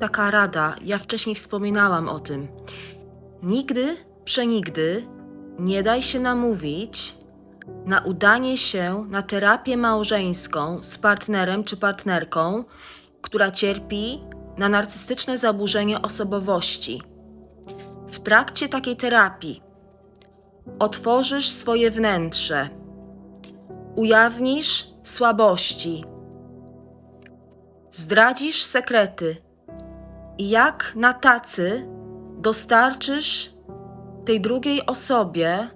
taka rada, ja wcześniej wspominałam o tym. Nigdy, przenigdy nie daj się namówić na udanie się na terapię małżeńską z partnerem czy partnerką, która cierpi na narcystyczne zaburzenie osobowości. W trakcie takiej terapii otworzysz swoje wnętrze, ujawnisz słabości, zdradzisz sekrety jak na tacy dostarczysz tej drugiej osobie,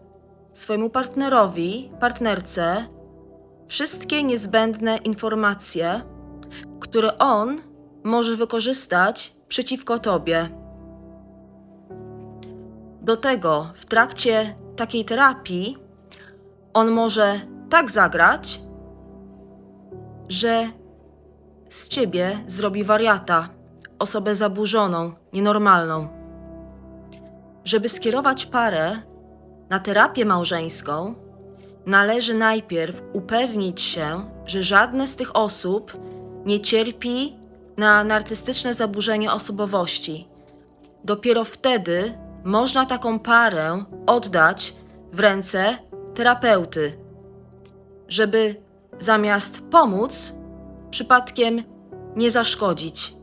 swojemu partnerowi, partnerce, wszystkie niezbędne informacje, które on może wykorzystać przeciwko tobie. Do tego w trakcie takiej terapii on może tak zagrać, że z ciebie zrobi wariata, osobę zaburzoną, nienormalną. Żeby skierować parę na terapię małżeńską, należy najpierw upewnić się, że żadne z tych osób nie cierpi na narcystyczne zaburzenie osobowości. Dopiero wtedy można taką parę oddać w ręce terapeuty, żeby zamiast pomóc, przypadkiem nie zaszkodzić.